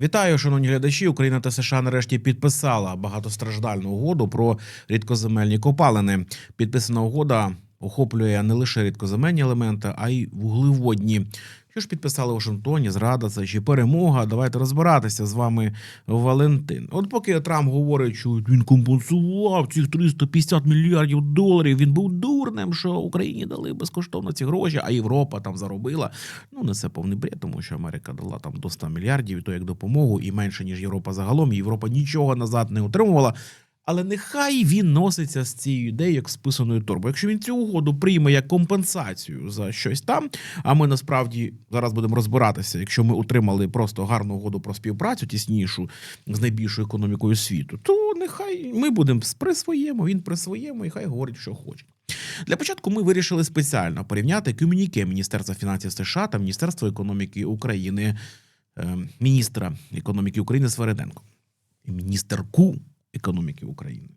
Вітаю, шановні глядачі. Україна та США нарешті підписала багатостраждальну угоду про рідкоземельні копалини. Підписана угода охоплює не лише рідкоземельні елементи, а й вуглеводні. Що ж підписали Вашингтоні? Зрада це чи перемога? Давайте розбиратися з вами, Валентин. От поки Трамп говорить, що він компенсував цих 350 мільярдів доларів. Він був дурним, що Україні дали безкоштовно ці гроші, а Європа там заробила. Ну не це повний бред, тому що Америка дала там до 100 мільярдів, і то як допомогу, і менше ніж Європа загалом. І Європа нічого назад не отримувала. Але нехай він носиться з цією ідеєю як списаною торбою. Якщо він цю угоду прийме як компенсацію за щось там, а ми насправді зараз будемо розбиратися, якщо ми отримали просто гарну угоду про співпрацю тіснішу з найбільшою економікою світу, то нехай ми будемо при своєму, він при своєму, і хай говорить, що хоче. Для початку ми вирішили спеціально порівняти комюніке Міністерства фінансів США та Міністерства економіки України, е, міністра економіки України Свериденко міністерку економіки України.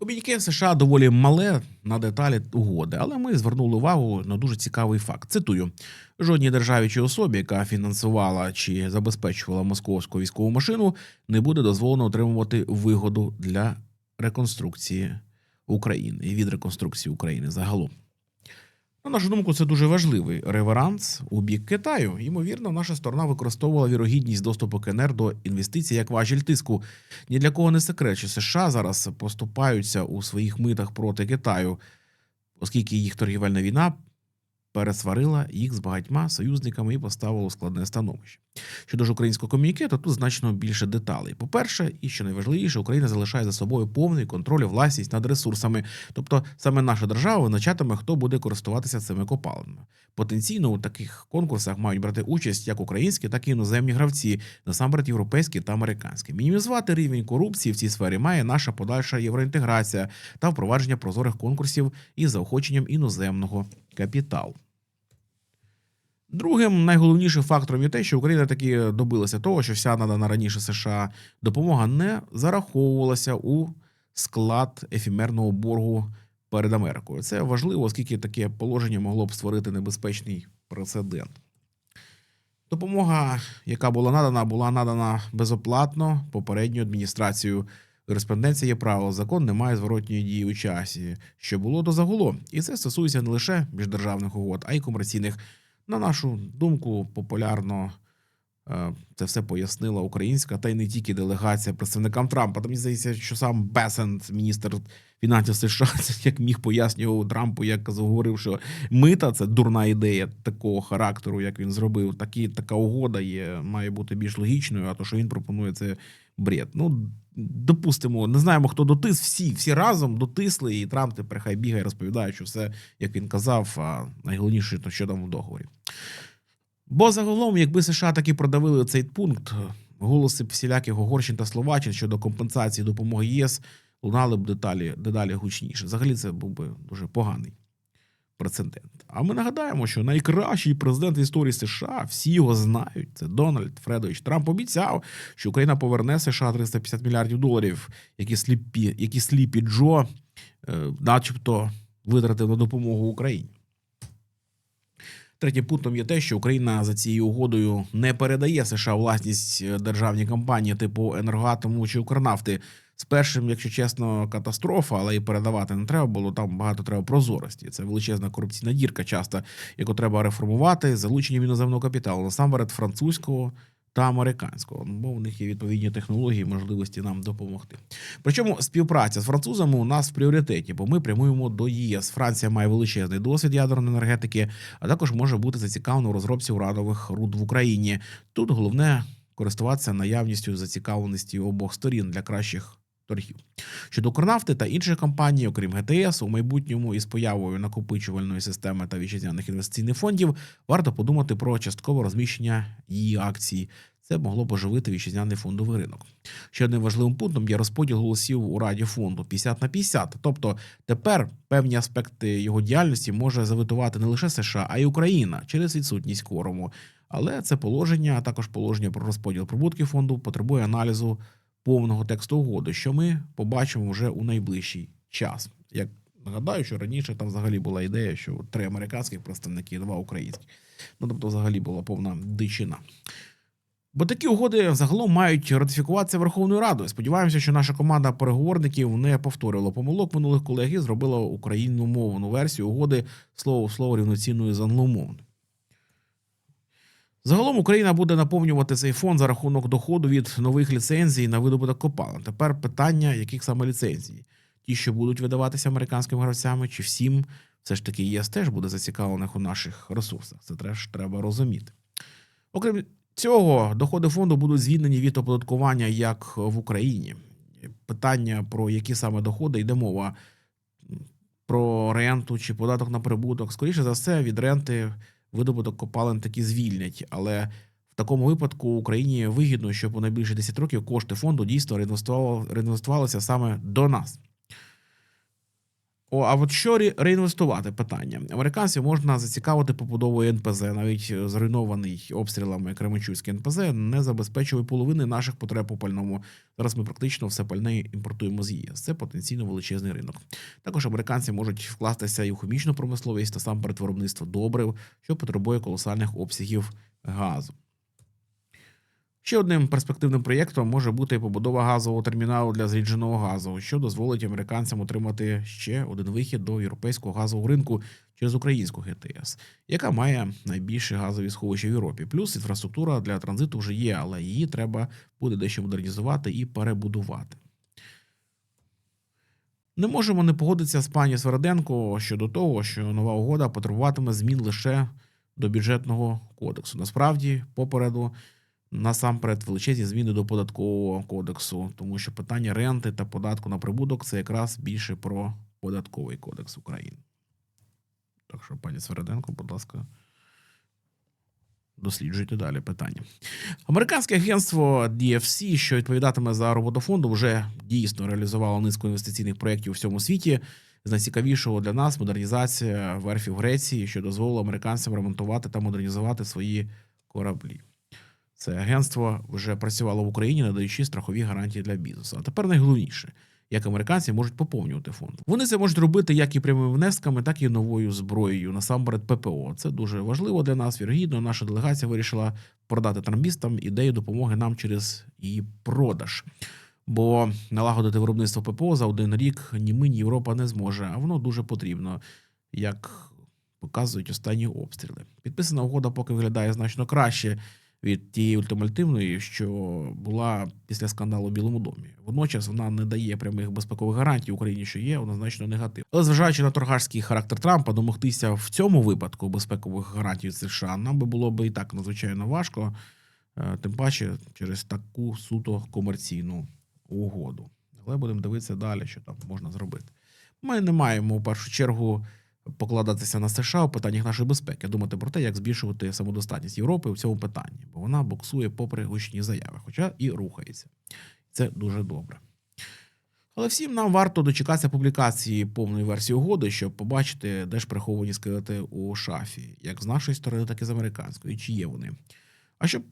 Комюніке США доволі мале на деталі угоди, але ми звернули увагу на дуже цікавий факт. Цитую: жодній державі чи особі, яка фінансувала чи забезпечувала московську військову машину, не буде дозволено отримувати вигоду для реконструкції України і від реконструкції України загалом. На нашу думку, це дуже важливий реверанс у бік Китаю. Ймовірно, наша сторона використовувала вірогідність доступу КНР до інвестицій як важіль тиску. Ні для кого не секрет, що США зараз поступаються у своїх митах проти Китаю, оскільки їх торгівельна війна пересварила їх з багатьма союзниками і поставила у складне становище. Щодо ж українського комюнікету, тут значно більше деталей. По-перше, і що найважливіше, Україна залишає за собою повний контроль і власність над ресурсами. Тобто саме наша держава визначатиме, хто буде користуватися цими копалинами. Потенційно у таких конкурсах мають брати участь як українські, так і іноземні гравці, насамперед європейські та американські. Мінімізувати рівень корупції в цій сфері має наша подальша євроінтеграція та впровадження прозорих конкурсів із заохоченням іноземного капіталу. Другим найголовнішим фактором є те, що Україна таки добилася того, що вся надана раніше США допомога не зараховувалася у склад ефемерного боргу перед Америкою. Це важливо, оскільки таке положення могло б створити небезпечний прецедент. Допомога, яка була надана, була надана безоплатно попередньою адміністрацією. Кореспонденція є право, закон не має зворотньої дії у часі, що було до загуло, І це стосується не лише міждержавних угод, а й комерційних. На нашу думку, популярно це все пояснила українська та й не тільки делегація представникам Трампа. Та мені здається, що сам Бесент, міністр фінансів США, як міг пояснював Трампу, як заговорив, що мита це дурна ідея такого характеру, як він зробив. Такі така угода є, має бути більш логічною. А то, що він пропонує, це бред. Ну допустимо, не знаємо, хто дотис. Всі, всі разом дотисли, і Трамп тепер хай бігає, розповідає, що все, як він казав, а найголовніше, то що там в договорі. Бо загалом, якби США таки продавили цей пункт, голоси всіляких Угорщин та Словаччин щодо компенсації допомоги ЄС лунали б деталі, дедалі гучніше. Взагалі, це був би дуже поганий прецедент. А ми нагадаємо, що найкращий президент в історії США, всі його знають. Це Дональд Фредович Трамп обіцяв, що Україна поверне США 350 мільярдів доларів, які сліпі, які сліпі Джо, е, начебто, витратив на допомогу Україні. Третім пунктом є те, що Україна за цією угодою не передає США власність е, державні компанії типу енергоатому чи Укрнафти. З першим, якщо чесно, катастрофа, але і передавати не треба було. Там багато треба прозорості. Це величезна корупційна дірка, часто яку треба реформувати залученням іноземного капіталу, насамперед французького та американського. Бо в них є відповідні технології, можливості нам допомогти. Причому співпраця з французами у нас в пріоритеті, бо ми прямуємо до ЄС. Франція має величезний досвід ядерної енергетики, а також може бути зацікавлена у розробці уранових руд в Україні. Тут головне користуватися наявністю зацікавленості обох сторін для кращих торгів. Щодо Укрнафти та інших компаній, окрім ГТС, у майбутньому із появою накопичувальної системи та вітчизняних інвестиційних фондів варто подумати про часткове розміщення її акцій. Це могло б оживити вітчизняний фондовий ринок. Ще одним важливим пунктом є розподіл голосів у раді фонду 50 на 50. Тобто тепер певні аспекти його діяльності може завитувати не лише США, а й Україна через відсутність кворуму. Але це положення, а також положення про розподіл прибутків фонду потребує аналізу повного тексту угоди, що ми побачимо вже у найближчий час. Як нагадаю, що раніше там взагалі була ідея, що три американських представники, два українські. Ну тобто, взагалі була повна дичина. Бо такі угоди загалом мають ратифікуватися Верховною Радою. Сподіваємося, що наша команда переговорників не повторила помилок минулих колег і зробила україномовну версію угоди слово в слово рівноцінною з англомовною. Загалом Україна буде наповнювати цей фонд за рахунок доходу від нових ліцензій на видобуток копалин. Тепер питання, яких саме ліцензій? Ті, що будуть видаватися американськими гравцями, чи всім все ж таки ЄС теж буде зацікавлених у наших ресурсах. Це теж треба розуміти. Окрім цього, доходи фонду будуть звільнені від оподаткування як в Україні. Питання про які саме доходи йде мова про ренту чи податок на прибуток. Скоріше за все, від ренти видобуток копалин таки звільнять, але в такому випадку Україні вигідно, щоб у найближчі 10 років кошти фонду дійсно реінвестувалися саме до нас. О, а от що ре- реінвестувати? Питання. Американців можна зацікавити побудовою НПЗ, навіть е, зруйнований обстрілами Кременчуцький НПЗ не забезпечує половини наших потреб у пальному. Зараз ми практично все пальне імпортуємо з ЄС. Це потенційно величезний ринок. Також американці можуть вкластися і в хімічну промисловість та сам виробництво добрив, що потребує колосальних обсягів газу. Ще одним перспективним проєктом може бути побудова газового терміналу для зрідженого газу, що дозволить американцям отримати ще один вихід до європейського газового ринку через українську ГТС, яка має найбільші газові сховища в Європі. Плюс інфраструктура для транзиту вже є, але її треба буде дещо модернізувати і перебудувати. Не можемо не погодитися з пані Свереденко щодо того, що нова угода потребуватиме змін лише до бюджетного кодексу. Насправді, попереду насамперед величезні зміни до податкового кодексу, тому що питання ренти та податку на прибуток це якраз більше про податковий кодекс України. Так що, пані Свереденко, будь ласка, досліджуйте далі питання. Американське агентство DFC, що відповідатиме за роботу фонду, вже дійсно реалізувало низку інвестиційних проєктів у всьому світі. З найцікавішого для нас модернізація верфів Греції, що дозволило американцям ремонтувати та модернізувати свої кораблі. Це агентство вже працювало в Україні, надаючи страхові гарантії для бізнесу. А тепер найголовніше, як американці можуть поповнювати фонд. Вони це можуть робити як і прямими внесками, так і новою зброєю. Насамперед, ППО. Це дуже важливо для нас. Вірогідно, наша делегація вирішила продати трамбістам ідею допомоги нам через її продаж. Бо налагодити виробництво ППО за один рік ні ми, ні Європа не зможе, а воно дуже потрібно, як показують останні обстріли. Підписана угода поки виглядає значно краще від тієї ультимативної, що була після скандалу у Білому домі. Водночас вона не дає прямих безпекових гарантій Україні, що є однозначно негатив. Але зважаючи на торгашський характер Трампа, домогтися в цьому випадку безпекових гарантій США нам би було б і так надзвичайно важко, е, тим паче через таку суто комерційну угоду. Але будемо дивитися далі, що там можна зробити. Ми не маємо в першу чергу покладатися на США у питаннях нашої безпеки, думати про те, як збільшувати самодостатність Європи в цьому питанні, бо вона боксує попри гучні заяви, хоча і рухається. Це дуже добре. Але всім нам варто дочекатися публікації повної версії угоди, щоб побачити, де ж приховані скелети у шафі, як з нашої сторони, так і з американської, чи є вони. А щоб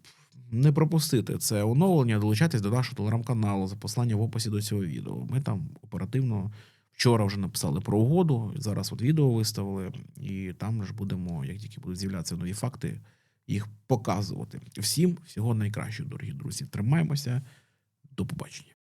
не пропустити це оновлення, долучайтесь до нашого телеграм-каналу за посланням в описі до цього відео. Ми там оперативно вчора вже написали про угоду. Зараз от відео виставили, і там ж будемо, як тільки будуть з'являтися нові факти, їх показувати. Всім всього найкращого, дорогі друзі. Тримаємося. До побачення.